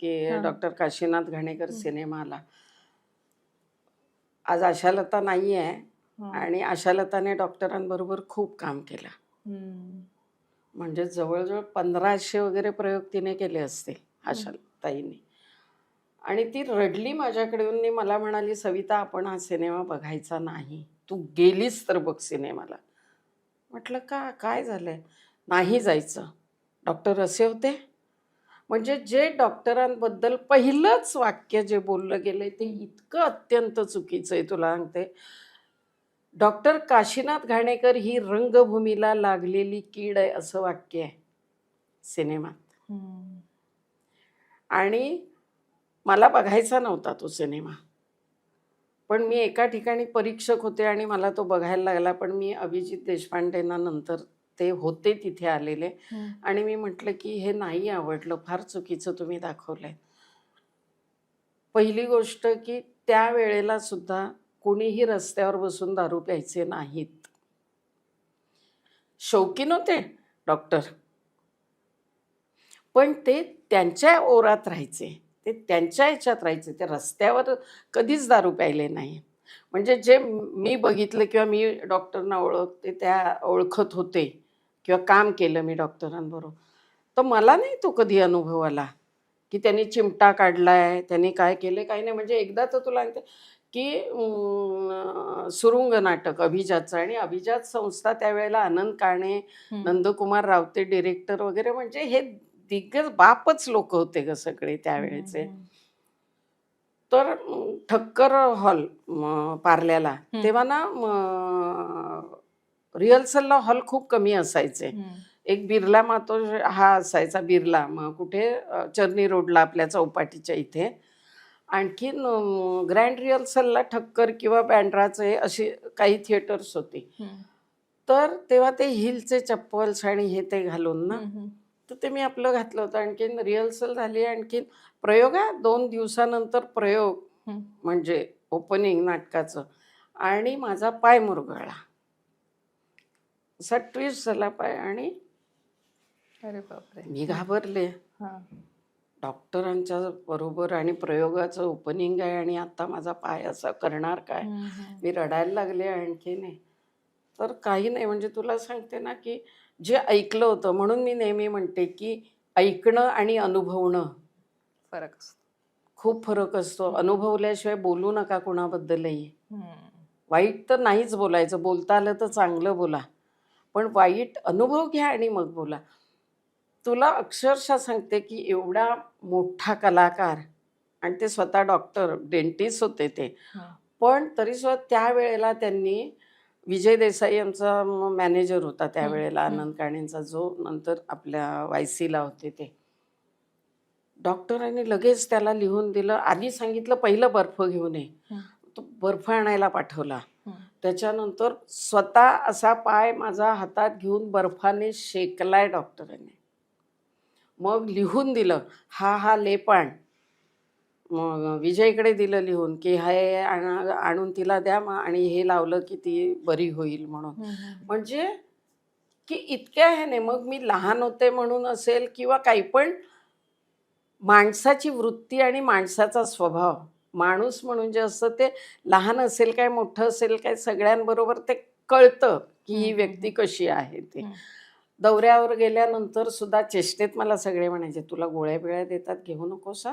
की. डॉक्टर काशीनाथ घाणेकर सिनेमाला. आज आशालता नाही आहे. आणि आशालताने डॉक्टरांबरोबर खूप काम केलं. म्हणजे जवळजवळ पंधराशे वगैरे प्रयोग तिने केले असतील आशाताईने आणि ती रडली माझ्याकडे येऊन मला म्हणाली सविता आपण हा सिनेमा बघायचा नाही. तू गेलीस तर बघ सिनेमाला. म्हटलं का? काय झालंय? नाही जायचं. डॉक्टर असे होते म्हणजे जे डॉक्टरांबद्दल पहिलंच वाक्य जे बोललं गेलंय ते इतकं अत्यंत चुकीचं आहे तुला सांगते. डॉक्टर काशीनाथ घाणेकर ही रंगभूमीला लागलेली कीड आहे असं वाक्य आहे सिनेमात. हम्म. आणि मला बघायचा नव्हता तो सिनेमा. पण मी एका ठिकाणी परीक्षक होते आणि मला तो बघायला लागला पण मी अभिजित देशपांडेंना नंतर ते होते तिथे आलेले. आणि मी म्हटलं की हे नाही आवडलं फार चुकीचं तुम्ही दाखवलंय. पहिली गोष्ट की त्या वेळेला सुद्धा कोणीही रस्त्यावर बसून दारू प्यायचे नाहीत. शौकीन होते डॉक्टर. पण ते त्यांच्या ओरात राहायचे ते त्यांच्या ह्याच्यात राहायचे ते रस्त्यावर कधीच दारू प्यायले नाही. म्हणजे जे मी बघितलं किंवा मी डॉक्टरना ओळखते त्या ओळखत होते. किंवा काम केलं मी डॉक्टरांबरोबर तर मला नाही तो कधी अनुभव आला की त्यांनी चिमटा काढलाय त्यांनी काय केले काही नाही म्हणजे एकदा तर तुला की सुरुंग नाटक अभिजातचं आणि अभिजात संस्था त्यावेळेला आनंद काणे. नंदकुमार रावते डिरेक्टर वगैरे म्हणजे हे दिग्गज बापच लोक होते ग सगळे त्यावेळेचे. तर ठक्कर हॉल पार्ल्याला. तेव्हा ना रिहर्सलला हॉल खूप कमी असायचे. एक बिर्ला मातो हा असायचा बिर्ला मग कुठे चर्नी रोडला आपल्या चौपाटीच्या इथे आणखीन ग्रँड रिहर्सलला ठक्कर किंवा बँड्राचे असे काही थिएटर्स होते. तर तेव्हा ते हिलचे चप्पल्स आणि हे ते घालून ना. तर ते मी आपलं घातलं होतं आणखीन रिहर्सल झाली आणखीन प्रयोग आहे दोन दिवसानंतर प्रयोग. म्हणजे ओपनिंग नाटकाचं आणि माझा पाय मुरगळला असा ट्विस्ट झाला पाय आणि अरे बापरे. मी घाबरले. हा. डॉक्टरांच्या बरोबर आणि प्रयोगाचं ओपनिंग आहे आणि आता माझा पाय असा करणार काय. मी रडायला लागले आणखी नाही. तर काही नाही म्हणजे तुला सांगते ना की जे ऐकलं होतं म्हणून मी नेहमी म्हणते की ऐकणं आणि अनुभवणं. फरक असतो. खूप फरक असतो. अनुभवल्याशिवाय बोलू नका कोणाबद्दलही. वाईट तर नाहीच बोलायचं. बोलता आलं तर चांगलं बोला. पण वाईट अनुभव घ्या आणि मग बोला तुला अक्षरशः सांगते की एवढा मोठा कलाकार आणि ते स्वतः डॉक्टर डेंटिस्ट होते ते. पण तरी सुद्धा त्यावेळेला त्यांनी विजय देसाई आमचा मॅनेजर होता त्यावेळेला. आनंद काणेंचा जो नंतर आपल्या वायसीला होते ते डॉक्टरांनी लगेच त्याला लिहून दिलं आधी सांगितलं पहिलं बर्फ घेऊन ये. तो बर्फ आणायला पाठवला. त्याच्यानंतर स्वतः असा पाय माझा हातात घेऊन बर्फाने शेकलाय डॉक्टरांनी. मग लिहून दिलं हा हा लेप आण मग विजयकडे दिलं लिहून की हे आण- आणून तिला द्या मग आणि हे लावलं की ती बरी होईल म्हणून. म्हणजे की इतक्या ह्याने मग मी लहान होते म्हणून असेल किंवा काही पण माणसाची वृत्ती आणि माणसाचा स्वभाव. माणूस म्हणून जे असतं ते लहान असेल काय मोठं असेल काय सगळ्यांबरोबर ते कळतं की ही व्यक्ती. कशी आहे ते. दौऱ्यावर गेल्यानंतर सुद्धा चेष्टेत मला सगळे म्हणायचे तुला गोळ्या बिळ्या देतात घेऊ नकोस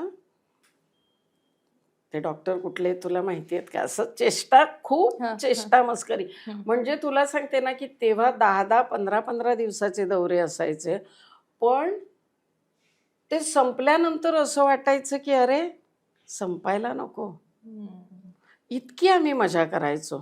ते डॉक्टर कुठले तुला माहिती आहेत का असं चेष्टा खूप. चेष्टा मस्करी. म्हणजे तुला सांगते ना की तेव्हा दहा दहा पंधरा पंधरा दिवसाचे दौरे असायचे पण ते संपल्यानंतर असं वाटायचं की अरे संपायला नको. इतकी आम्ही मजा करायचो